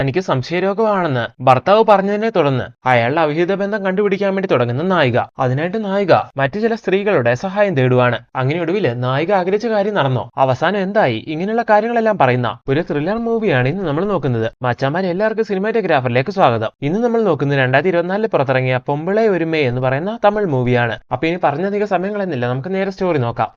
തനിക്ക് സംശയരോഗമാണെന്ന് ഭർത്താവ് പറഞ്ഞതിനെ തുടർന്ന് അയാളുടെ അവിഹിത ബന്ധം കണ്ടുപിടിക്കാൻ വേണ്ടി തുടങ്ങുന്ന നായിക. അതിനായിട്ട് നായിക മറ്റു ചില സ്ത്രീകളുടെ സഹായം തേടുവാണ്. അങ്ങനെ ഒടുവിൽ നായിക ആഗ്രഹിച്ച കാര്യം നടന്നോ? അവസാനം എന്തായി? ഇങ്ങനെയുള്ള കാര്യങ്ങളെല്ലാം പറയുന്ന ഒരു ത്രില്ലർ മൂവിയാണ് ഇന്ന് നമ്മൾ നോക്കുന്നത്. മച്ചാമാരെ എല്ലാവർക്കും സിനിമാറ്റോഗ്രാഫറിലേക്ക് സ്വാഗതം. ഇന്ന് നമ്മൾ നോക്കുന്നത് രണ്ടായിരത്തി ഇരുപത്തിനാലിൽ പുറത്തിറങ്ങിയ പൊമ്പിളെ ഒരുമേ എന്ന് പറയുന്ന തമിഴ് മൂവിയാണ് അപ്പൊ ഇനി പറഞ്ഞധികം സമയങ്ങളെന്നില്ല നമുക്ക് നേരെ സ്റ്റോറി നോക്കാം.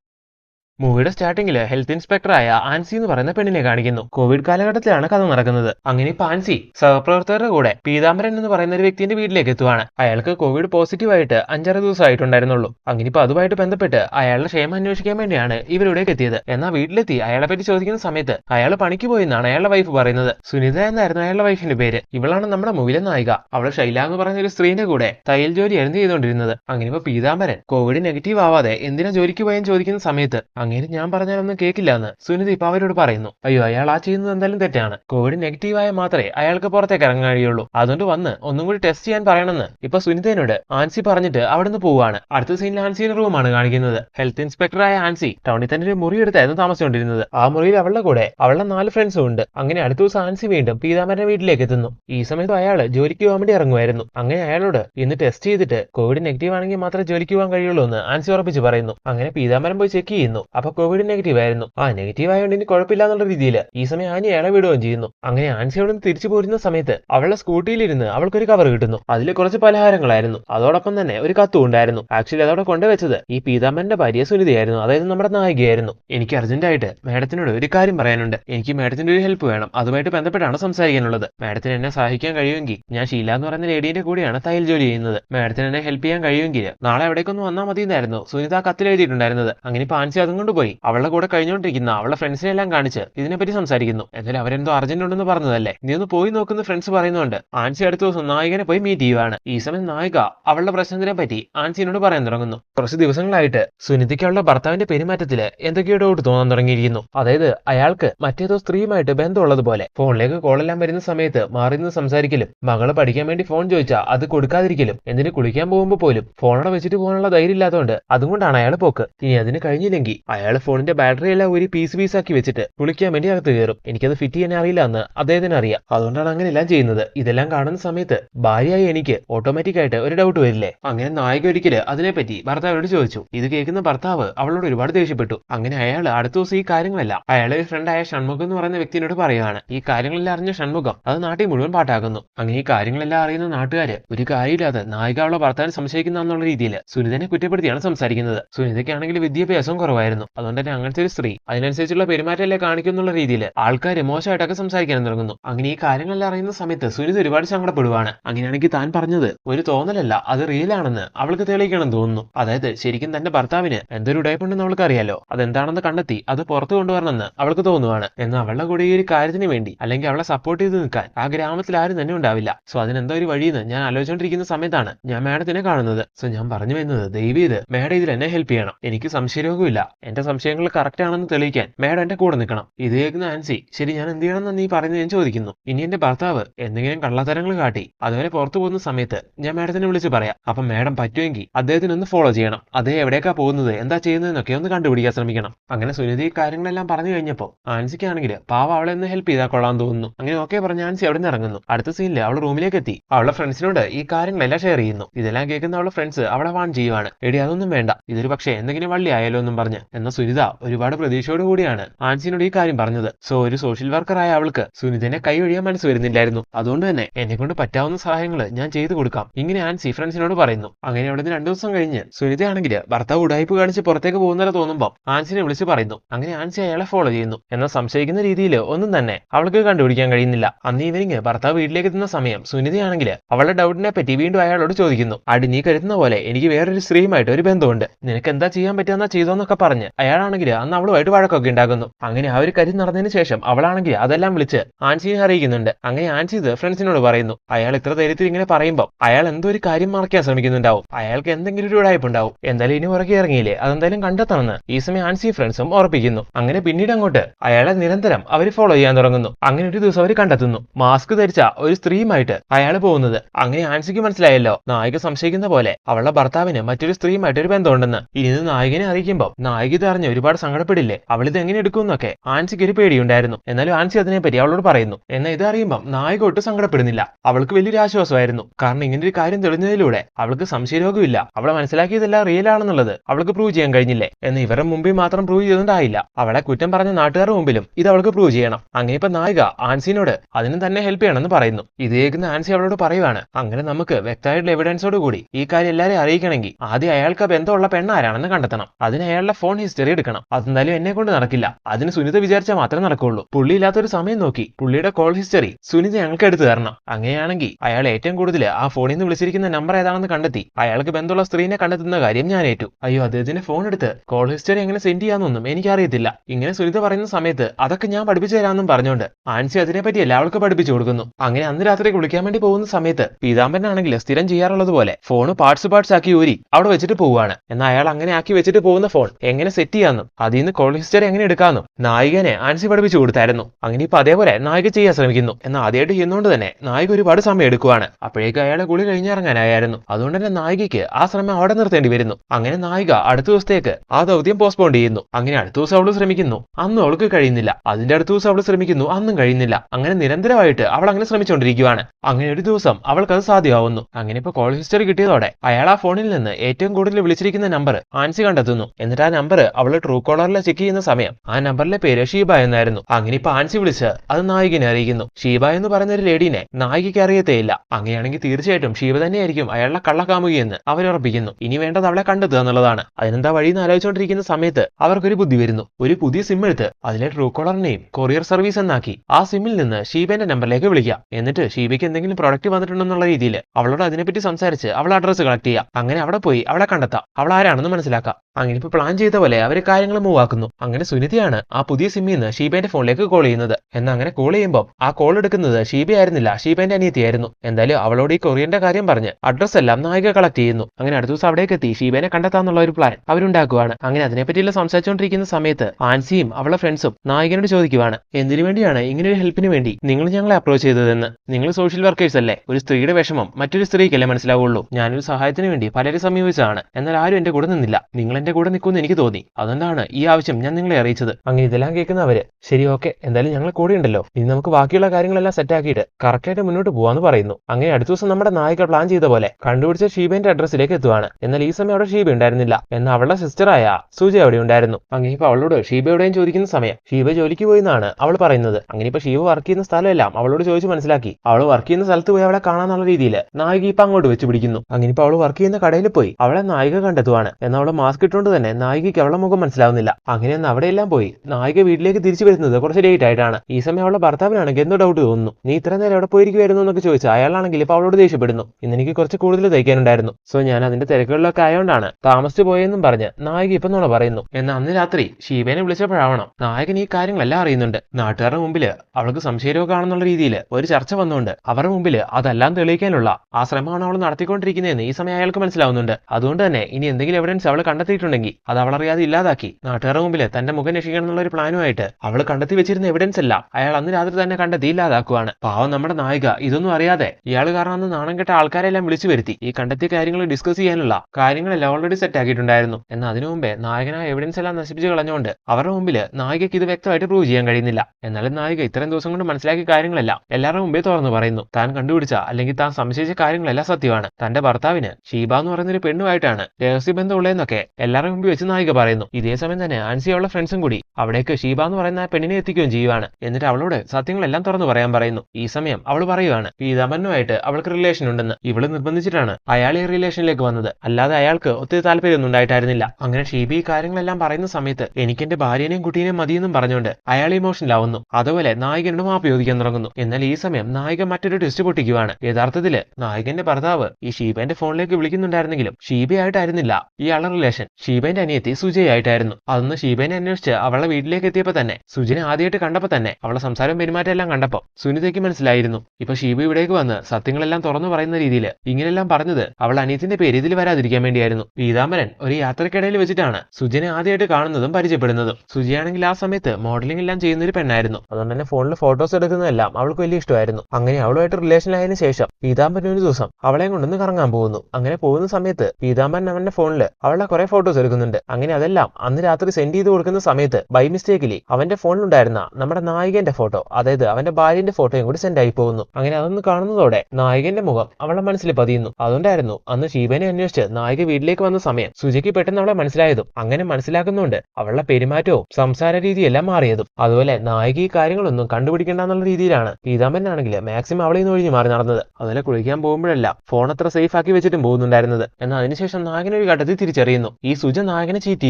മൂവിയുടെ സ്റ്റാർട്ടിംഗിൽ ഹെൽത്ത് ഇൻസ്പെക്ടറായ ആൻസി എന്ന് പറയുന്ന പെണ്ണിനെ കാണിക്കുന്നു. കോവിഡ് കാലഘട്ടത്തിലാണ് കഥ നടക്കുന്നത്. അങ്ങനെ ഇപ്പൊ ആൻസി സഹപ്രവർത്തകരുടെ കൂടെ പീതാംബരൻ എന്ന് പറയുന്ന ഒരു വ്യക്തിന്റെ വീട്ടിലേക്ക് എത്തുവാണ്. അയാൾക്ക് കോവിഡ് പോസിറ്റീവ് ആയിട്ട് അഞ്ചാറ് ദിവസമായിട്ടുണ്ടായിരുന്നുള്ളൂ. അങ്ങനെ ഇപ്പൊ അതുമായിട്ട് ബന്ധപ്പെട്ട് അയാളുടെ ക്ഷേമം അന്വേഷിക്കാൻ വേണ്ടിയാണ് ഇവരിവിടേക്ക് എത്തിയത്. എന്നാൽ വീട്ടിലെത്തി അയാളെ പറ്റി ചോദിക്കുന്ന സമയത്ത് അയാൾ പണിക്ക് പോയെന്നാണ് അയാളുടെ വൈഫ് പറയുന്നത്. സുനിത എന്നായിരുന്നു അയാളുടെ വൈഫിന്റെ പേര്. ഇവളാണ് നമ്മുടെ മൂവിലെ നായിക. അവൾ ശൈല എന്ന് പറയുന്ന ഒരു സ്ത്രീന്റെ കൂടെ തയ്യൽ ജോലിയായിരുന്നു ചെയ്തുകൊണ്ടിരുന്നത്. അങ്ങനെ ഇപ്പൊ പീതാംബരൻ കോവിഡ് നെഗറ്റീവ് ആവാതെ എന്തിനാ ജോലിക്ക് പോയെന്ന് ചോദിക്കുന്ന സമയത്ത് അങ്ങനെ ഞാൻ പറഞ്ഞാലൊന്നും കേൾക്കില്ല എന്ന് സുനിത ഇപ്പൊ അവരോട് പറയുന്നു. അയ്യോ അയാൾ ആ ചെയ്യുന്നത് എന്തായാലും തെറ്റാണ്. കോവിഡ് നെഗറ്റീവ് ആയ മാത്രമേ അയാൾക്ക് പുറത്തേക്ക് ഇറങ്ങാൻ കഴിയുള്ളൂ. അതുകൊണ്ട് വന്ന് ഒന്നും കൂടി ടെസ്റ്റ് ചെയ്യാൻ പറയണമെന്ന് ഇപ്പൊ സുനിതയോട് ആൻസി പറഞ്ഞിട്ട് അവിടുന്ന് പോവാണ്. അടുത്ത സീനിൽ ആൻസിയുടെ റൂമാണ് കാണിക്കുന്നത്. ഹെൽത്ത് ഇൻസ്പെക്ടറായ ആൻസി ടൗണിൽ തന്നെ ഒരു മുറി എടുത്തായിരുന്നു താമസിച്ചുകൊണ്ടിരുന്നത്. ആ മുറിയിൽ അവളുടെ കൂടെ അവളുടെ നാല് ഫ്രണ്ട്സും ഉണ്ട്. അങ്ങനെ അടുത്ത ദിവസം ആൻസി വീണ്ടും പീതാമരന്റെ വീട്ടിലേക്ക് എത്തുന്നു. ഈ സമയത്ത് അയാൾ ജോലിക്ക് പോകാൻ വേണ്ടി ഇറങ്ങുമായിരുന്നു. അങ്ങനെ അയാളോട് ഇന്ന് ടെസ്റ്റ് ചെയ്തിട്ട് കോവിഡ് നെഗറ്റീവ് ആണെങ്കിൽ മാത്രമേ ജോലിക്ക് പോകാൻ കഴിയുള്ളൂ എന്ന് ആൻസി ഉറപ്പിച്ച് പറയുന്നു. അങ്ങനെ പീതാമരം പോയി ചെക്ക് ചെയ്യുന്നു. അപ്പൊ കോവിഡ് നെഗറ്റീവ് ആയിരുന്നു. ആ നെഗറ്റീവ് ആയതുകൊണ്ട് ഇനി കുഴപ്പമില്ല എന്നുള്ള രീതിയിൽ ഈ സമയം ആനി അയാളെ വിടുകയും ചെയ്യുന്നു. അങ്ങനെ ആൻസി അവിടെ നിന്ന് തിരിച്ചു പോരുന്ന സമയത്ത് അവളുടെ സ്കൂട്ടിയിലിരുന്ന് അവൾക്കൊരു കവർ കിട്ടുന്നു. അതിൽ കുറച്ച് പലഹാരങ്ങളായിരുന്നു. അതോടൊപ്പം തന്നെ ഒരു കത്തും ഉണ്ടായിരുന്നു. ആക്ച്വലി അതവിടെ കൊണ്ടുവച്ചത് ഈ പീതാമ്പന്റെ ഭാര്യ സുനിതയായിരുന്നു. അതായത് നമ്മുടെ നായികയായിരുന്നു. എനിക്ക് അർജന്റായിട്ട് മാഡത്തിനോട് ഒരു കാര്യം പറയാനുണ്ട്. എനിക്ക് മാഡത്തിന്റെ ഒരു ഹെൽപ്പ് വേണം. അതുമായിട്ട് ബന്ധപ്പെട്ടാണ് സംസാരിക്കാനുള്ളത്. മാഡത്തിന് എന്നെ സഹായിക്കാൻ കഴിയുമെങ്കിൽ ഞാൻ ഷീല എന്ന് പറയുന്ന ലേഡീന്റെ കൂടെയാണ് തയ്യൽ ജോലി ചെയ്യുന്നത്. മാഡത്തിന് എന്നെ ഹെൽപ്പ് ചെയ്യാൻ കഴിയുമെങ്കിൽ നാളെ എവിടേക്കൊന്നും വന്നാൽ മതി എന്നായിരുന്നു സുനിത കത്തിൽ എഴുതിയിട്ടുണ്ടായിരുന്നത്. അങ്ങനെ ഇപ്പൊ ആൻസി അതും കൊണ്ട് പോയി. അവളുടെ കൂടെ കഴിഞ്ഞുകൊണ്ടിരിക്കുന്ന അവളുടെ ഫ്രണ്ട്സിനെ എല്ലാം കാണിച്ച് ഇതിനെപ്പറ്റി സംസാരിക്കുന്നു. എന്നാലും അവരെന്തോ അർജന്റ് ഉണ്ടെന്ന് പറഞ്ഞതല്ലേ? നീ ഒന്ന് പോയി നോക്കുന്ന ഫ്രണ്ട്സ് പറയുന്നുണ്ട്. ആൻസി അടുത്ത ദിവസം നായികനെ പോയി മീറ്റ് ചെയ്യുവാണ്. ഈ സമയം നായിക അവളുടെ പ്രശ്നത്തിനെ പറ്റി ആൻസിനോട് പറയാൻ തുടങ്ങുന്നു. കുറച്ച് ദിവസങ്ങളായിട്ട് സുനിതയ്ക്ക് അവളുടെ ഭർത്താവിന്റെ പെരുമാറ്റത്തിൽ എന്തൊക്കെയോ ഡൗട്ട് തോന്നാൻ തുടങ്ങിയിരിക്കുന്നു. അതായത് അയാൾക്ക് മറ്റേതോ സ്ത്രീയുമായിട്ട് ബന്ധമുള്ളതുപോലെ ഫോണിലേക്ക് കോളെല്ലാം വരുന്ന സമയത്ത് മാറി നിന്ന് സംസാരിക്കലും മകൾ പഠിക്കാൻ വേണ്ടി ഫോൺ ചോദിച്ചാൽ അത് കൊടുക്കാതിരിക്കലും എന്തിന് കുളിക്കാൻ പോകുമ്പോൾ പോലും ഫോണോടെ വെച്ചിട്ട് പോകാനുള്ള ധൈര്യം ഇല്ലാത്തതുകൊണ്ട് അതുകൊണ്ടാണ് അയാൾ പോക്ക്. ഇനി അതിന് കഴിഞ്ഞില്ലെങ്കിൽ അയാൾ ഫോണിന്റെ ബാറ്ററി എല്ലാം ഒരു പീസ് പീസ് ആക്കി വെച്ചിട്ട് കുളിക്കാൻ വേണ്ടി അകത്ത് കയറും. എനിക്കത് ഫിറ്റ് ചെയ്യാൻ അറിയില്ല എന്ന് അദ്ദേഹത്തിന് അറിയാം. അതുകൊണ്ടാണ് അങ്ങനെ എല്ലാം ചെയ്യുന്നത്. ഇതെല്ലാം കാണുന്ന സമയത്ത് ഭാര്യയായി എനിക്ക് ഓട്ടോമാറ്റിക് ആയിട്ട് ഒരു ഡൗട്ട് വരില്ലേ? അങ്ങനെ നായിക ഒരിക്കൽ അതിനെപ്പറ്റി ഭർത്താവിനോട് ചോദിച്ചു. ഇത് കേൾക്കുന്ന ഭർത്താവ് അവളോട് ഒരുപാട് ദേഷ്യപ്പെട്ടു. അങ്ങനെ അയാൾ അടുത്ത ദിവസം ഈ കാര്യങ്ങളെല്ലാം അയാളെ ഫ്രണ്ടായ ഷൺമുഖം എന്ന് പറയുന്ന വ്യക്തിയോട് പറയുകയാണ്. ഈ കാര്യങ്ങളെല്ലാം അറിഞ്ഞ ഷൺമുഖം അത് നാട്ടിൽ മുഴുവൻ പാട്ടാക്കുന്നു. അങ്ങനെ ഈ കാര്യങ്ങളെല്ലാം അറിയുന്ന നാട്ടുകാര് ഒരു കാര്യമില്ലാതെ നായിക അവളെ ഭർത്താവിനെ സംശയിക്കുന്ന രീതിയിൽ സുനിതനെ കുറ്റപ്പെടുത്തിയാണ് സംസാരിക്കുന്നത്. സുനിതയ്ക്കാണെങ്കിൽ വിദ്യാഭ്യാസം കുറവായിരുന്നു. അതുകൊണ്ട് തന്നെ അങ്ങനത്തെ ഒരു സ്ത്രീ അതിനനുസരിച്ചുള്ള പെരുമാറ്റമല്ലേ കാണിക്കുന്നുള്ള രീതിയിൽ ആൾക്കാർ മോശമായിട്ടൊക്കെ സംസാരിക്കാൻ തുടങ്ങുന്നു. അങ്ങനെ ഈ കാര്യങ്ങളെല്ലാം അറിയുന്ന സമയത്ത് സുനിത ഒരുപാട് സങ്കടപ്പെടുവാണ്. അങ്ങനെയാണെങ്കിൽ താൻ പറഞ്ഞത് ഒരു തോന്നലല്ല അത് റിയൽ ആണെന്ന് അവൾക്ക് തെളിയിക്കണം തോന്നുന്നു. അതായത് ശരിക്കും തന്റെ ഭർത്താവിന് എന്തൊരു ഉടയപ്പുണ്ടെന്ന് അവൾക്ക് അറിയാലോ അതെന്താണെന്ന് കണ്ടെത്തി അത് പുറത്തു കൊണ്ടുവരണമെന്ന് അവൾക്ക് തോന്നുവാണ്. എന്നാൽ അവളുടെ കൂടെ ഈ ഒരു കാര്യത്തിന് വേണ്ടി അല്ലെങ്കിൽ അവളെ സപ്പോർട്ട് ചെയ്ത് നിൽക്കാൻ ആ ഗ്രാമത്തിൽ ആരും തന്നെ ഉണ്ടാവില്ല. സോ അതിനെന്തോ ഒരു വഴിയെന്ന് ഞാൻ ആലോചിച്ചുകൊണ്ടിരിക്കുന്ന സമയത്താണ് ഞാൻ മാഡത്തിനെ കാണുന്നത്. സോ ഞാൻ പറഞ്ഞു വരുന്നത് ദൈവീത് മാഡം ഇതിൽ എന്നെ ഹെൽപ്പ് ചെയ്യണം. എനിക്ക് സംശയരോഗമില്ല എന്റെ സംശയങ്ങൾ കറക്റ്റ് ആണെന്ന് തെളിയിക്കാൻ മാഡം എന്റെ കൂടെ നിൽക്കണം. ഇത് കേൾക്കുന്ന ആൻസി ശരി ഞാൻ എന്ത് ചെയ്യണമെന്ന് നീ പറയുന്നത് ഞാൻ ചോദിക്കുന്നു. ഇനി എന്റെ ഭർത്താവ് എന്തെങ്കിലും കള്ളത്തരങ്ങൾ കാട്ടി അതുവരെ പുറത്തു പോകുന്ന സമയത്ത് ഞാൻ മാഡത്തിനെ വിളിച്ച് പറയാം. അപ്പം മാഡം പറ്റുമെങ്കിൽ അദ്ദേഹത്തിന് ഒന്ന് ഫോളോ ചെയ്യണം. അദ്ദേഹം എവിടേക്കാ പോകുന്നത് എന്താ ചെയ്യുന്നതെന്നൊക്കെ ഒന്ന് കണ്ടുപിടിക്കാൻ ശ്രമിക്കണം. അങ്ങനെ സുനിധി കാര്യങ്ങളെല്ലാം പറഞ്ഞു കഴിഞ്ഞപ്പോൾ ആൻസിക്കാണെങ്കിൽ പാവ അവളെ ഒന്ന് ഹെൽപ്പ് ചെയ്താൽ കൊള്ളാൻ തോന്നുന്നു. അങ്ങനെ ഓക്കെ പറഞ്ഞ ആൻസി അവിടെ ഇറങ്ങുന്നു. അടുത്ത സീനിൽ അവൾ റൂമിലേക്ക് എത്തി. അവളുടെ ഫ്രണ്ട്സിനോട് ഈ കാര്യങ്ങളെല്ലാം ഷെയർ ചെയ്യുന്നു. ഇതെല്ലാം കേൾക്കുന്ന അവളുടെ ഫ്രണ്ട്സ് അവളെ വാൺ ചെയ്യുവാണ്. എടി അതൊന്നും വേണ്ട. ഇതൊരു പക്ഷേ എന്തെങ്കിലും വള്ളി ആയാലോ എന്നും പറഞ്ഞ്. എന്നാൽ സുനിത ഒരുപാട് പ്രതീക്ഷയോട് കൂടിയാണ് ആൻസിനോട് ഈ കാര്യം പറഞ്ഞത്. സോ ഒരു സോഷ്യൽ വർക്കറായ അവൾക്ക് സുനിതനെ കൈ ഒഴിയാൻ മനസ്സ് വരുന്നില്ലായിരുന്നു. അതുകൊണ്ട് തന്നെ എന്നെ കൊണ്ട് പറ്റാവുന്ന സഹായങ്ങൾ ഞാൻ ചെയ്തു കൊടുക്കാം. ഇങ്ങനെ ആൻസി ഫ്രണ്ട്സിനോട് പറയുന്നു. അങ്ങനെ അവിടെ നിന്ന് രണ്ടു ദിവസം കഴിഞ്ഞ് സുനിതയാണെങ്കിൽ ഭർത്താവ് ഉടായ്പ് കാണിച്ച് പുറത്തേക്ക് പോകുന്നവരെ തോന്നുമ്പോൾ ആൻസിനെ വിളിച്ച് പറയുന്നു. അങ്ങനെ ആൻസി അയാളെ ഫോളോ ചെയ്യുന്നു. എന്ന സംശയിക്കുന്ന രീതിയിൽ ഒന്നും തന്നെ അവൾക്ക് കണ്ടുപിടിക്കാൻ കഴിയുന്നില്ല. അന്ന് ഈവനിങ് ഭർത്താവ് വീട്ടിലേക്ക് എത്തുന്ന സമയം സുനിതയാണെങ്കിൽ അവളുടെ ഡൗട്ടിനെ പറ്റി വീണ്ടും അയാളോട് ചോദിക്കുന്നു. അടി നീ കരുതുന്ന പോലെ എനിക്ക് വേറൊരു സ്ത്രീയുമായിട്ട് ഒരു ബന്ധമുണ്ട്. നിനക്ക് എന്താ ചെയ്യാൻ പറ്റാന്നാ ചെയ്തോന്നൊക്കെ പറഞ്ഞ് അയാളാണെങ്കിൽ അന്ന് അവളുമായിട്ട് വഴക്കൊക്കെ ഉണ്ടാകുന്നു. അങ്ങനെ ആ ഒരു കാര്യം നടന്നതിന് ശേഷം അവളാണെങ്കിൽ അതെല്ലാം വിളിച്ച് ആൻസിനെ അറിയിക്കുന്നുണ്ട്. അങ്ങനെ ആൻസി ഇത് ഫ്രണ്ട്സിനോട് പറയുന്നു. അയാൾ ഇത്ര ധൈര്യത്തിൽ ഇങ്ങനെ പറയുമ്പോൾ അയാൾ എന്തോ ഒരു കാര്യം മറക്കാൻ ശ്രമിക്കുന്നുണ്ടാവും. അയാൾക്ക് എന്തെങ്കിലും ഒരു ഉടായ്പ ഉണ്ടാവും. എന്തായാലും ഇനി ഉറക്കി ഇറങ്ങിയില്ലേ? അതെന്തായാലും കണ്ടെത്തണമെന്ന് ഈ സമയം ആൻസി ഫ്രണ്ട്സും ഉറപ്പിക്കുന്നു. അങ്ങനെ പിന്നീട് അങ്ങോട്ട് അയാളെ നിരന്തരം അവർ ഫോളോ ചെയ്യാൻ തുടങ്ങുന്നു. അങ്ങനെ ഒരു ദിവസം അവർ കണ്ടെത്തുന്നു. മാസ്ക് ധരിച്ച ഒരു സ്ത്രീയുമായിട്ട് അയാൾ പോകുന്നത്. അങ്ങനെ ആൻസിക്ക് മനസ്സിലായല്ലോ നായിക സംശയിക്കുന്ന പോലെ അവളുടെ ഭർത്താവിന് മറ്റൊരു സ്ത്രീയുമായിട്ട് ഒരു ബന്ധമുണ്ടെന്ന്. ഇനി നായകനെ അറിയിക്കുമ്പോൾ നായിക ഇതറിഞ്ഞ് ഒരുപാട് സങ്കടപ്പെടില്ലേ? അവൾ ഇത് എങ്ങനെ എടുക്കുമെന്നൊക്കെ ആൻസിക്ക് ഒരു പേടിയുണ്ടായിരുന്നു. എന്നാലും ആൻസി അതിനെപ്പറ്റി അവളോട് പറയുന്നു. എന്നാൽ ഇത് നായിക ഒട്ടും സങ്കടപ്പെടുന്നില്ല. അവൾക്ക് വലിയൊരു ആശ്വാസമായിരുന്നു. കാരണം ഇങ്ങനെ ഒരു കാര്യം തെളിഞ്ഞതിലൂടെ അവൾക്ക് സംശയരോഗമില്ല. അവളെ മനസ്സിലാക്കിയതെല്ലാം റിയൽ ആണെന്നുള്ളത് അവൾക്ക് പ്രൂവ് ചെയ്യാൻ കഴിഞ്ഞില്ലേ? എന്ന് ഇവരുടെ മുമ്പിൽ മാത്രം പ്രൂവ് ചെയ്തുകൊണ്ടായില്ല. അവളെ കുറ്റം പറഞ്ഞ നാട്ടുകാരുടെ മുമ്പിലും ഇത് അവൾക്ക് പ്രൂവ് ചെയ്യണം. അങ്ങനെ ഇപ്പൊ നായിക ആൻസിനോട് അതിനും തന്നെ ഹെൽപ്പ് ചെയ്യണമെന്ന് പറയുന്നു. ഇത് കേൾക്കുന്ന ആൻസി അവളോട് പറയുവാണ്. അങ്ങനെ നമുക്ക് വ്യക്തമായിട്ടുള്ള എവിഡൻസോട് കൂടി ഈ കാര്യം എല്ലാവരെയും അറിയിക്കണമെങ്കിൽ ആദ്യം അയാൾക്ക് ബന്ധമുള്ള പെണ്ണാരാണെന്ന് കണ്ടെത്തണം. അതിന് അയാളുടെ ഫോൺ ഹിസ്റ്ററി എടുക്കണം. അതെന്തായാലും എന്നെ കൊണ്ട് നടക്കില്ല. അതിന് സുനിത വിചാരിച്ചാൽ മാത്രമേ നടക്കുള്ളൂ. പുള്ളി ഇല്ലാത്തൊരു സമയം നോക്കി. പുള്ളിയുടെ കോൾ ഹിസ്റ്ററി സുനിത ഞങ്ങൾക്ക് എടുത്തു തരണം. അങ്ങനെയാണെങ്കിൽ അയാൾ ഏറ്റവും കൂടുതൽ ആ ഫോണിൽ നിന്ന് വിളിച്ചിരിക്കുന്ന നമ്പർ ഏതാണെന്ന് കണ്ടെത്തി. അയാൾക്ക് ബന്ധമുള്ള സ്ത്രീനെ കണ്ടെത്തുന്ന കാര്യം ഞാൻ ഏറ്റു. അയ്യോ അദ്ദേഹത്തിന്റെ ഫോൺ എടുത്ത് കോൾ ഹിസ്റ്ററി എങ്ങനെ സെൻഡ് ചെയ്യാന്നൊന്നും എനിക്കറിയത്തില്ല. ഇങ്ങനെ സുനിത പറയുന്ന സമയത്ത് അതൊക്കെ ഞാൻ പഠിപ്പിച്ചു തരാമെന്നും പറഞ്ഞുകൊണ്ട് ആൻസി അതിനെപ്പറ്റി എല്ലാവർക്കും പഠിപ്പിച്ചു കൊടുക്കുന്നു. അങ്ങനെ അന്ന് രാത്രി കുളിക്കാൻ വേണ്ടി പോകുന്ന സമയത്ത് പീതാംബരനാണെങ്കിൽ സ്ഥിരം ചെയ്യാറുള്ളത് പോലെ ഫോൺ പാർട്സ് പാർട്സ് ആക്കി ഊരി അവിടെ വെച്ചിട്ട് പോവുകയാണ്. എന്നാൽ അയാൾ അങ്ങനെ ആക്കി വെച്ചിട്ട് പോകുന്ന ഫോൺ എങ്ങനെ സെറ്റ് ചെയ്യാന്നും. അതിൽ നിന്ന് കോൾ ഹിസ്റ്ററി എങ്ങനെ എടുക്കാന്നും നായികനെ ആൻസി പഠിപ്പിച്ചു കൊടുത്തായിരുന്നു. അങ്ങനെ ഇപ്പൊ അതേപോലെ നായിക ചെയ്യാൻ ശ്രമിക്കുന്നു. എന്നാൽ ആദ്യമായിട്ട് ചെയ്യുന്നതുകൊണ്ട് തന്നെ നായിക ഒരുപാട് സമയം എടുക്കുവാണ്. അപ്പോഴേക്കും അയാളെ കുളി കഴിഞ്ഞിറങ്ങാനായിരുന്നു അതുകൊണ്ട് തന്നെ നായികക്ക് ആ ശ്രമം അവിടെ നിർത്തേണ്ടി വരുന്നു. അങ്ങനെ നായിക അടുത്ത ദിവസത്തേക്ക് ആ ദൗത്യം പോസ്റ്റ്പോൺ ചെയ്യുന്നു. അങ്ങനെ അടുത്ത ദിവസം അവൾ ശ്രമിക്കുന്നു. അന്നും അവൾക്ക് കഴിയുന്നില്ല. അതിന്റെ അടുത്ത ദിവസം അവൾ ശ്രമിക്കുന്നു. അന്നും കഴിയുന്നില്ല. അങ്ങനെ നിരന്തരമായിട്ട് അവൾ അങ്ങനെ ശ്രമിച്ചുകൊണ്ടിരിക്കുകയാണ് അങ്ങനെ ഒരു ദിവസം അവൾക്ക് അത് സാധ്യമാവുന്നു. അങ്ങനെ ഇപ്പൊ കോൾ ഹിസ്റ്ററി കിട്ടിയതോടെ അയാൾ ആ ഫോണിൽ നിന്ന് ഏറ്റവും കൂടുതൽ വിളിച്ചിരിക്കുന്ന നമ്പർ ആൻസി കണ്ടെത്തുന്നു. എന്നിട്ട് ആ നമ്പർ അവൾ ട്രൂ കോളറിൽ ചെക്ക് ചെയ്യുന്ന സമയം. ആ നമ്പറിലെ പേര് ഷീബ എന്നായിരുന്നു. അങ്ങനെ ഇപ്പൊ ആൻസി വിളിച്ച് അത് നായികനെ അറിയിക്കുന്നു. ഷീബ എന്ന് പറയുന്ന ഒരു ലേഡീനെ നായികയ്ക്ക് അറിയത്തേയില്ല. അങ്ങനെയാണെങ്കിൽ തീർച്ചയായിട്ടും ഷീബ തന്നെയായിരിക്കും അയാളുടെ കള്ളക്കാമുകയെന്ന് അവരുറപ്പിക്കുന്നു. ഇനി വേണ്ടത് അവളെ കണ്ടെത്തുക എന്നുള്ളതാണ്. അതിനെന്താ വഴിയെന്ന് ആലോചിച്ചുകൊണ്ടിരിക്കുന്ന സമയത്ത് അവർക്കൊരു ബുദ്ധി വരുന്നു. ഒരു പുതിയ സിം എടുത്ത് അതിലെ ട്രൂ കോളറിനെയും കൊറിയർ സർവീസ് എന്നാക്കി ആ സിമ്മിൽ നിന്ന് ഷീബന്റെ നമ്പറിലേക്ക് വിളിക്കാം എന്നിട്ട് ഷീബയ്ക്ക് എന്തെങ്കിലും പ്രൊഡക്റ്റ് വന്നിട്ടുണ്ടെന്നുള്ള രീതിയിൽ അവളോട് അതിനെപ്പറ്റി സംസാരിച്ച് അവൾ അഡ്രസ് കളക്ട് ചെയ്യാം അങ്ങനെ അവിടെ പോയി അവളെ കണ്ടെത്താം. അവൾ ആരാണെന്ന് മനസ്സിലാക്കാം. അങ്ങനെ ഇപ്പൊ പ്ലാൻ ചെയ്ത പോലെ അവർ കാര്യങ്ങൾ മൂവ് ആക്കുന്നു. അങ്ങനെ സുനിതിയാണ് ആ പുതിയ സിമ്മിൽ നിന്ന് ഷീബേന്റെ ഫോണിലേക്ക് കോൾ ചെയ്യുന്നത്. എന്നാൽ അങ്ങനെ കോൾ ചെയ്യുമ്പോൾ ആ കോൾ എടുക്കുന്നത് ഷീബ ആയിരുന്നില്ല ഷീബേന്റെ അനിയത്തിയായിരുന്നു എന്തായാലും അവളോട് ഈ കൊറിയന്റെ കാര്യം പറഞ്ഞ് അഡ്രസ് എല്ലാം നായിക കളക്ട് ചെയ്യുന്നു. അങ്ങനെ അടുത്ത ദിവസം അവിടേക്ക് എത്തി ഷീബേനെ കണ്ടെത്താന്നുള്ള ഒരു പ്ലാൻ അവരുണ്ടാക്കുവാണ്. അങ്ങനെ അതിനെപ്പറ്റിയുള്ള സംസാരിച്ചുകൊണ്ടിരിക്കുന്ന സമയത്ത് ആൻസിയും അവളെ ഫ്രണ്ട്സും നായികനോട് ചോദിക്കുവാണ് എന്തിനു വേണ്ടിയാണ് ഇങ്ങനെ ഒരു ഹെൽപ്പിന് വേണ്ടി നിങ്ങൾ ഞങ്ങളെ അപ്രോച്ച് ചെയ്തതെന്ന്? നിങ്ങൾ സോഷ്യൽ വർക്കേഴ്സ് അല്ലേ? ഒരു സ്ത്രീയുടെ വിഷമം മറ്റൊരു സ്ത്രീക്കല്ലേ മനസ്സിലാവുള്ളൂ. ഞാനൊരു സഹായത്തിന് വേണ്ടി പലരെ സമീപിച്ചതാണ്. എന്നാൽ ആരും എന്റെ കൂടെ നിന്നില്ല. നിങ്ങൾ എന്റെ കൂടെ നിൽക്കുമെന്ന് എനിക്ക് തോന്നി. അതുകൊണ്ടാണ് ഈ ആവശ്യം? ഞാൻ നിങ്ങളെ അറിയിച്ചത്. അങ്ങനെ ഇതെല്ലാം കേൾക്കുന്നവര് ശരി ഓക്കെ എന്തായാലും ഞങ്ങൾ കൂടെ ഉണ്ടല്ലോ. ഇനി നമുക്ക് ബാക്കിയുള്ള കാര്യങ്ങളെല്ലാം സെറ്റ് ആക്കിയിട്ട് കറക്റ്റായിട്ട് മുന്നോട്ട് പോവാന്ന് പറയുന്നു. അങ്ങനെ അടുത്ത ദിവസം നമ്മുടെ നായിക പ്ലാൻ ചെയ്ത പോലെ കണ്ടുപിടിച്ച ഷീബേന്റെ അഡ്രസ്സിലേക്ക് എത്തുവാണ്. എന്നാൽ ഈ സമയം അവിടെ ഷീബ ഉണ്ടായിരുന്നില്ല. എന്നാൽ അവളുടെ സിസ്റ്ററായ സൂജ അവിടെ ഉണ്ടായിരുന്നു. അങ്ങനെ ഇപ്പൊ അവളോട് ഷീബ എവിടെയും ചോദിക്കുന്ന സമയം ഷീബ ജോലിക്ക് പോയി എന്നാണ് അവൾ പറയുന്നത്. അങ്ങനെ ഇപ്പൊ ഷീബ വർക്ക് ചെയ്യുന്ന സ്ഥലമെല്ലാം അവളോട് ചോദിച്ച് മനസ്സിലാക്കി. അവൾ വർക്ക് ചെയ്യുന്ന സ്ഥലത്ത് പോയി അവളെ കാണാന്നുള്ള രീതിയിൽ നായിക ഇപ്പൊ അങ്ങോട്ട് വെച്ച് പിടിക്കുന്നു. അങ്ങനെ ഇപ്പൊ അവൾ വർക്ക് ചെയ്യുന്ന കടയിൽ പോയി അവളെ നായിക കണ്ടെത്തുവാണ്. എന്നാൽ അവളെ മാസ്ക് ഇട്ടുകൊണ്ട് തന്നെ. നായികയ്ക്ക് അവളുടെ മുഖം മനസ്സിലാവുന്നില്ല. അങ്ങനെ ഒന്ന് അവിടെയെല്ലാം പോയി. നായിക വീട്ടിലേക്ക് തിരിച്ചു വരുന്നത് കുറച്ച് ലേറ്റ് ആയിട്ടാണ്. ഈ സമയം അവളുടെ ഭർത്താവിനാണെങ്കിൽ എന്തോ ഡൗട്ട് തോന്നുന്നു. നീ ഇത്ര നേരം എവിടെ പോയിരിക്കുമായിരുന്നു എന്നൊക്കെ ചോദിച്ചു അയാളാണെങ്കിൽ ഇപ്പൊ അവളോട് ദേഷ്യപ്പെടുന്നു. ഇന്ന് എനിക്ക് കുറച്ച് കൂടുതൽ തയ്ക്കാനുണ്ടായിരുന്നു. സോ ഞാൻ അതിന്റെ തിരക്കുകളിലൊക്കെ ആയതുകൊണ്ടാണ് താമസിച്ചു പോയെന്നും പറഞ്ഞ് നായിക ഇപ്പൊ നുണ പറയുന്നു. എന്നാൽ അന്ന് രാത്രി ഷീബേനെ വിളിച്ചപ്പോഴാവണം. നായകൻ ഈ കാര്യങ്ങളെല്ലാം അറിയുന്നുണ്ട്. നാട്ടുകാരുടെ മുമ്പിൽ അവൾക്ക് സംശയരോഗമാണെന്നുള്ള രീതിയിൽ ഒരു ചർച്ച വന്നുകൊണ്ട് അവരുടെ മുമ്പിൽ അതെല്ലാം തെളിയിക്കാനുള്ള ആ ശ്രമമാണ് അവൾ നടത്തിക്കൊണ്ടിരിക്കുന്നതെന്ന് ഈ സമയം അയാൾക്ക് മനസ്സിലാവുന്നുണ്ട്. അതുകൊണ്ട് തന്നെ ഇനി എന്തെങ്കിലും എവിഡൻസ് അവൾ കണ്ടെത്തിയിട്ടുണ്ടെങ്കിൽ അത് അവൾ അറിയാതെ ഇല്ലാതാക്കി. നാട്ടുകാരുടെ മുമ്പിൽ തന്റെ മുഖം രക്ഷിക്കണം എന്നുള്ള ഒരു പ്ലാനുമായിട്ട് അവൾ കണ്ടെത്തി വെച്ചിരുന്ന എവിഡൻസ് അല്ല അയാൾ അന്ന് രാത്രി തന്നെ കണ്ടെത്തി ഇല്ലാതാക്കുവാണ്. പാവം നമ്മുടെ നായിക ഇതൊന്നും അറിയാതെ ഇയാൾ കാരണം അന്ന് നാണം കെട്ട ആൾക്കാരെല്ലാം വിളിച്ചു വരുത്തി. ഈ കണ്ടെത്തിയ കാര്യങ്ങൾ ഡിസ്കസ് ചെയ്യാനുള്ള കാര്യങ്ങളെല്ലാം ഓൾറെഡി സെറ്റ് ആക്കിയിട്ടുണ്ടായിരുന്നു. എന്നാൽ അതിനു മുമ്പേ നായകനായ എവിഡൻസ് എല്ലാം നശിപ്പിച്ച് കളഞ്ഞുകൊണ്ട് അവരുടെ മുമ്പിൽ നായികയ്ക്ക് ഇത് വ്യക്തമായിട്ട് പ്രൂവ് ചെയ്യാൻ കഴിയുന്നില്ല. എന്നാലും നായിക ഇത്രയും ദിവസം കൊണ്ട് മനസ്സിലാക്കിയ കാര്യങ്ങളെല്ലാം എല്ലാവരുടെ മുമ്പേ തുറന്നു പറയുന്നു. താൻ കണ്ടുപിടിച്ച അല്ലെങ്കിൽ താൻ സംശയിച്ച കാര്യങ്ങളെല്ലാം സത്യമാണ്. തന്റെ ഭർത്താവിന് ഷീബ എന്ന് പറയുന്ന ഒരു പെണ്ണുമായിട്ടാണ് രഹസ്യബന്ധമുള്ളതെന്നൊക്കെ എല്ലാവരുടെ മുമ്പിൽ വെച്ച് നായിക പറയുന്നു. ഇതേ സമയം തന്നെ അവളുടെ ഫ്രണ്ട്സും കൂടി അവിടേക്ക് ഷീബ എന്ന് പറയുന്ന പെണ്ണിനെ എത്തിക്കുകയും ചെയ്യുവാണ്. എന്നിട്ട് അവളോട് സത്യങ്ങളെല്ലാം തുറന്നു പറയാൻ പറയുന്നു. ഈ സമയം അവൾ പറയുവാണ് പീതാമ്പനുമായിട്ട് അവൾക്ക് റിലേഷൻ ഉണ്ടെന്ന്. ഇവൾ നിർബന്ധിച്ചിട്ടാണ് അയാൾ ഈ റിലേഷനിലേക്ക് വന്നത്. അല്ലാതെ അയാൾക്ക് ഒത്തിരി താല്പര്യമൊന്നും ഉണ്ടായിട്ടായിരുന്നില്ല. അങ്ങനെ ഷീബ ഈ കാര്യങ്ങളെല്ലാം പറയുന്ന സമയത്ത് എനിക്ക് എന്റെ ഭാര്യനെയും കുട്ടീനെയും മതിയെന്നും പറഞ്ഞുകൊണ്ട് അയാൾ ഇമോഷണൽ ആവുന്നു. അതുപോലെ നായകനോട് മാപ്പ് ചോദിക്കാൻ തുടങ്ങുന്നു. എന്നാൽ ഈ സമയം നായിക മറ്റൊരു ട്വിസ്റ്റ് പൊട്ടിക്കുവാണ്. യഥാർത്ഥത്തിൽ നായകന്റെ ഭർത്താവ് ഈ ഷീബന്റെ ഫോണിലേക്ക് വിളിക്കുന്നുണ്ടായിരുന്നെങ്കിലും ഷീബയായിട്ടായിരുന്നില്ല ഇയാളുടെ റിലേഷൻ ഷീബന്റെ അനിയത്തി സുജയായിട്ടായിരുന്നു അതൊന്ന് ഷീബനെ അന്വേഷിച്ച് അവളെ വീട്ടിലേക്ക് എത്തിയപ്പോ തന്നെ സുജിനെ ആദ്യമായിട്ട് കണ്ടപ്പോ തന്നെ അവളെ സംസാരം പെരുമാറ്റം എല്ലാം കണ്ടപ്പോ സുനിതയ്ക്ക് മനസ്സിലായിരുന്നു. ഇപ്പൊ ഷീബ ഇവിടേക്ക് വന്ന് സത്യങ്ങളെല്ലാം തുറന്നു പറയുന്ന രീതിയിൽ ഇങ്ങനെല്ലാം പറഞ്ഞത് അവൾ അനിയത്തിന്റെ പേര് ഇതിൽ വരാതിരിക്കാൻ വേണ്ടിയായിരുന്നു. പീതാംബരൻ ഒരു യാത്രക്കിടയിൽ വെച്ചിട്ടാണ് സുജിനെ ആദ്യമായിട്ട് കാണുന്നതും പരിചയപ്പെടുന്നതും. സുജിയാണെങ്കിൽ ആ സമയത്ത് മോഡലിംഗ് എല്ലാം ചെയ്യുന്ന ഒരു പെണ്ണായിരുന്നു. അതുകൊണ്ട് തന്നെ ഫോണിൽ ഫോട്ടോസ് എടുക്കുന്നതെല്ലാം അവൾക്ക് വലിയ ഇഷ്ടമായിരുന്നു. അങ്ങനെ അവളുമായിട്ട് റിലേഷൻ ആയതിനു ശേഷം പീതാംബരൻ ഒരു ദിവസം അവളെ കൊണ്ടൊന്ന് കറങ്ങാൻ പോകുന്നു. അങ്ങനെ പോകുന്ന സമയത്ത് പീതാംബരൻ അവന്റെ ഫോണിൽ അവളുടെ കുറെ ഫോട്ടോസ് ഫോട്ടോസ് എടുക്കുന്നുണ്ട് അങ്ങനെ അതെല്ലാം അന്ന് രാത്രി സെൻഡ് ചെയ്ത് കൊടുക്കുന്ന സമയത്ത് ബൈ മിസ്റ്റേക്കിലി അവന്റെ ഫോണിലുണ്ടായിരുന്ന നമ്മുടെ നായികന്റെ ഫോട്ടോ അതായത് അവന്റെ ഭാര്യന്റെ ഫോട്ടോയും കൂടി സെൻഡ് ആയി പോകുന്നു. അങ്ങനെ അതൊന്ന് കാണുന്നതോടെ നായികന്റെ മുഖം അവളെ മനസ്സിൽ പതിയുന്നു. അതുകൊണ്ടായിരുന്നു അന്ന് ശീബനെ അന്വേഷിച്ച് നായിക വീട്ടിലേക്ക് വന്ന സമയം സുജയ്ക്ക് പെട്ടെന്ന് അവളെ മനസ്സിലായതും അങ്ങനെ മനസ്സിലാക്കുന്നുണ്ട് അവളുടെ പെരുമാറ്റവും സംസാര രീതിയെല്ലാം മാറിയതും. അതുപോലെ നായിക ഈ കാര്യങ്ങളൊന്നും കണ്ടുപിടിക്കേണ്ട എന്നുള്ള രീതിയിലാണ് പീതാമ്പനാണെങ്കിൽ മാക്സിമം അവളെ നിന്ന് ഒഴിഞ്ഞു മാറി നടന്നത്. അതുപോലെ കുളിക്കാൻ പോകുമ്പോഴല്ല ഫോൺ അത്ര സേഫ് ആക്കി വെച്ചിട്ടും പോകുന്നുണ്ടായിരുന്നത്. എന്നാൽ അതിനുശേഷം നായകൻ ഒരു ഘട്ടത്തിൽ തിരിച്ചറിയുന്നു. ഈ സുജ നായകനെ ചീറ്റ്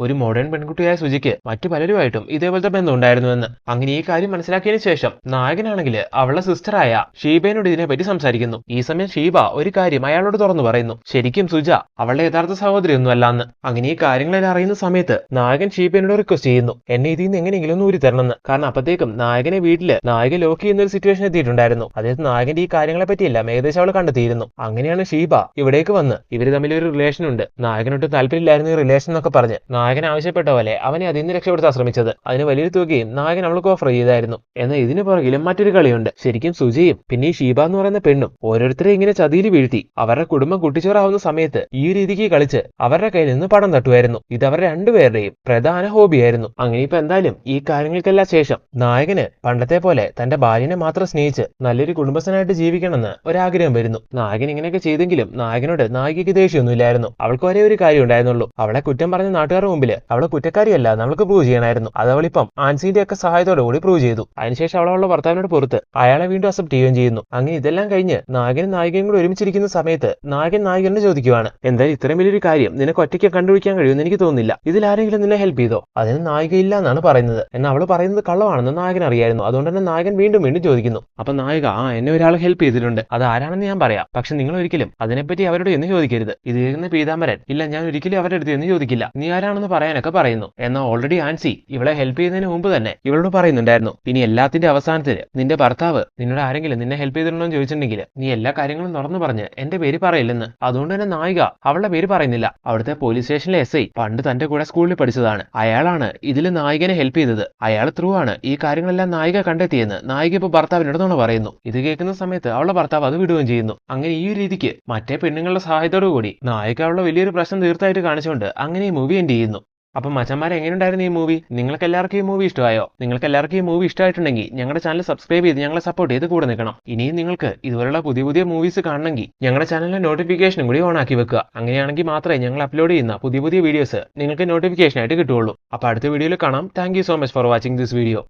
ഒരു മോഡേൺ പെൺകുട്ടിയായ സുജിക്ക് മറ്റു പലരുമായിട്ടും ഇതേപോലത്തെ ബന്ധം ഉണ്ടായിരുന്നുവെന്ന് അങ്ങനെ ഈ കാര്യം മനസ്സിലാക്കിയതിനു ശേഷം നായകനാണെങ്കിൽ അവളുടെ സിസ്റ്ററായ ഷീബയോട് ഇതിനെപ്പറ്റി സംസാരിക്കുന്നു. ഈ സമയം ഷീബ ഒരു കാര്യം അയാളോട് തുറന്നു പറയുന്നു. ശരിക്കും സുജ അവളുടെ യഥാർത്ഥ സഹോദരിയൊന്നും അല്ലാന്ന് അങ്ങനെ ഈ കാര്യങ്ങളെല്ലാം അറിയുന്ന സമയത്ത് നായകൻ ഷീബയോട് റിക്വസ്റ്റ് ചെയ്യുന്നു. എന്നെ ഇതിൽ നിന്ന് എങ്ങനെയെങ്കിലും ഒന്ന് ഊരി കാരണം അപ്പത്തേക്കും നായകനെ വീട്ടിൽ നായകൻ ലോക്ക് ചെയ്യുന്ന ഒരു സിറ്റുവേഷൻ എത്തിയിട്ടുണ്ടായിരുന്നു. അതായത് നായകന്റെ ഈ കാര്യങ്ങളെ പറ്റിയെല്ലാം ഏകദേശം അവൾ കണ്ടെത്തിയിരുന്നു. അങ്ങനെയാണ് ഷീബ ഇവിടേക്ക് വന്ന് ഇവർ തമ്മിൽ ഒരു റിലേഷൻ ഉണ്ട് നായകനൊട്ട് താല്പര്യമില്ലായിരുന്നു ഈ റിലേഷൻ എന്നൊക്കെ പറഞ്ഞ്. നായകൻ ആവശ്യപ്പെട്ട പോലെ അവനെ അതിൽ നിന്ന് രക്ഷപ്പെടുത്താൻ ശ്രമിച്ചത്. അതിന് വലിയൊരു തുകയും നായകൻ അവൾക്ക് ഓഫർ ചെയ്തായിരുന്നു. എന്നാൽ ഇതിന് പുറകിലും മറ്റൊരു കളിയുണ്ട്. ശരിക്കും സുജയും പിന്നെ ഈ ഷീബ എന്ന് പറയുന്ന പെണ്ണും ഓരോരുത്തരെ ഇങ്ങനെ ചതിയിൽ വീഴ്ത്തി അവരുടെ കുടുംബം കുട്ടിച്ചോറാവുന്ന സമയത്ത് ഈ രീതിക്ക് കളിച്ച് അവരുടെ കയ്യിൽ നിന്ന് പണം തട്ടുമായിരുന്നു. ഇത് അവരുടെ രണ്ടുപേരുടെയും പ്രധാന ഹോബിയായിരുന്നു അങ്ങനെ ഇപ്പൊ എന്തായാലും ഈ കാര്യങ്ങൾക്കെല്ലാം ശേഷം നായകന് പണ്ടത്തെ പോലെ തന്റെ ഭാര്യനെ മാത്രം സ്നേഹിച്ച് നല്ലൊരു കുടുംബസ്ഥനായിട്ട് ജീവിക്കണമെന്ന് ഒരാഗ്രഹം വരുന്നു. നായകൻ ഇങ്ങനെയൊക്കെ ചെയ്തെങ്കിലും നായകനോട് നായികയ്ക്ക് ദേഷ്യമൊന്നുമില്ലായിരുന്നു. അവൾക്ക് ഒരേ ഒരു കാര്യം ഉണ്ടായിരുന്നുള്ളൂ അവളെ കുറ്റം പറഞ്ഞ നാട്ടുകാരുടെ മുമ്പിൽ അവളെ കുറ്റക്കാരിയല്ല നമ്മൾക്ക് പ്രൂവ് ചെയ്യണമായിരുന്നു അത് അവളിപ്പം ആൻസിന്റെ ഒക്കെ സഹായത്തോടെ കൂടി പ്രൂവ് ചെയ്തു. അതിനുശേഷം അവൾ അവളുടെ ഭർത്താവിനോട് പുറത്ത് അയാളെ വീണ്ടും അക്സെപ്റ്റ് ചെയ്യുകയും ചെയ്യുന്നു. അങ്ങനെ ഇതെല്ലാം കഴിഞ്ഞ് നായകനും നായികയും കൂടി ഒരുമിച്ചിരിക്കുന്ന സമയത്ത് നായകൻ നായികനെ ചോദിക്കുവാണ് എന്തായാലും ഇത്രയും വലിയൊരു കാര്യം നിനക്ക് ഒറ്റയ്ക്ക് കണ്ടുപിടിക്കാൻ കഴിയുമെന്ന് എനിക്ക് തോന്നുന്നില്ല. ഇതിൽ ആരെങ്കിലും നിന്നെ ഹെൽപ്പ് ചെയ്തോ? അതിന് നായിക ഇല്ല എന്നാണ് പറയുന്നത്. എന്നാൽ അവൾ പറയുന്നത് കള്ളമാണെന്ന് നായകൻ അറിയായിരുന്നു. അതുകൊണ്ട് തന്നെ നായകൻ വീണ്ടും വീണ്ടും ചോദിക്കുന്നു അപ്പൊ നായിക ആ എന്നെ ഒരാൾ ഹെൽപ്പ് ചെയ്തിട്ടുണ്ട്. അത് ആരാണെന്ന് ഞാൻ പറയാം. പക്ഷെ നിങ്ങൾ ഒരിക്കലും അതിനെപ്പറ്റി അവരോട് എന്ന് ചോദിക്കരുത്. ഇത് കേൾക്കുന്ന പീതാംബരൻ. ഇല്ല ഞാൻ ഒരിക്കലും അവരുടെ അടുത്ത് എന്ന് ചോദിക്കില്ല. നീ ആരാണെന്ന് പറയാനൊക്കെ പറയുന്നു. എന്നാൽ ഓൾറെഡി ആൻസി ഇവളെ ഹെൽപ്പ് ചെയ്യുന്നതിന് മുമ്പ് തന്നെ ഇവളോട് പറയുന്നുണ്ടായിരുന്നു. ഇനി എല്ലാത്തിന്റെ അവസാനത്തിൽ നിന്റെ ഭർത്താവ് നിന്നോട് ആരെങ്കിലും നിന്നെ ഹെൽപ്പ് ചെയ്തിട്ടുണ്ടോ എന്ന് ചോദിച്ചിട്ടുണ്ടെങ്കിൽ നീ എല്ലാ കാര്യങ്ങളും തുറന്നു പറഞ്ഞ് എന്റെ പേര് പറയില്ലെന്ന്. അതുകൊണ്ട് തന്നെ നായിക അവളുടെ പേര് പറയുന്നില്ല. അവിടുത്തെ പോലീസ് സ്റ്റേഷനിലെ എസ് ഐ പണ്ട് തന്റെ കൂടെ സ്കൂളിൽ പഠിച്ചതാണ്. അയാളാണ് ഇതിൽ നായികനെ ഹെൽപ്പ് ചെയ്തത്. അയാൾ ത്രൂ ആണ് ഈ കാര്യങ്ങളെല്ലാം നായിക കണ്ടെത്തിയെന്ന് നായിക ഇപ്പൊ ഭർത്താവിനോട് നുണ പറയുന്നു. ഇത് കേൾക്കുന്ന സമയത്ത് അവളുടെ ഭർത്താവ് അത് വിടുകയും ചെയ്യുന്നു. അങ്ങനെ ഈ രീതിക്ക് മറ്റേ പെണ്ണുങ്ങളുടെ സഹായത്തോടു കൂടി നായിക അവളുടെ വലിയൊരു പ്രശ്നം തീർത്തായിട്ട് കാണിച്ചുകൊണ്ട് അങ്ങനെ ഈ മൂവി എൻഡ് ചെയ്യുന്നു. അപ്പം മച്ചന്മാരെ എങ്ങനെയുണ്ടായിരുന്നു ഈ മൂവി നിങ്ങൾക്ക് എല്ലാവർക്കും ഈ മൂവി ഇഷ്ടമായോ? നിങ്ങൾക്ക് എല്ലാവർക്കും ഈ മൂവി ഇഷ്ടമായിട്ടുണ്ടെങ്കിൽ ഞങ്ങളുടെ ചാനൽ സബ്സ്ക്രൈബ് ചെയ്ത് ഞങ്ങളെ സപ്പോർട്ട് ചെയ്ത് കൂടെ നിൽക്കണം. ഇനിയും നിങ്ങൾക്ക് ഇതുപോലുള്ള പുതിയ പുതിയ മൂവീസ് കാണണമെങ്കിൽ ഞങ്ങളുടെ ചാനലിലെ നോട്ടിഫിക്കേഷനും കൂടി ഓൺ ആക്കി വെക്കുക. അങ്ങനെയാണെങ്കിൽ മാത്രമേ ഞങ്ങൾ അപ്ലോഡ് ചെയ്യുന്ന പുതിയ പുതിയ വീഡിയോസ് നിങ്ങൾക്ക് നോട്ടിഫിക്കേഷൻ ആയിട്ട് കിട്ടുള്ളൂ അപ്പോൾ അടുത്ത വീഡിയോയിൽ കാണാം. Thank so much for watching this video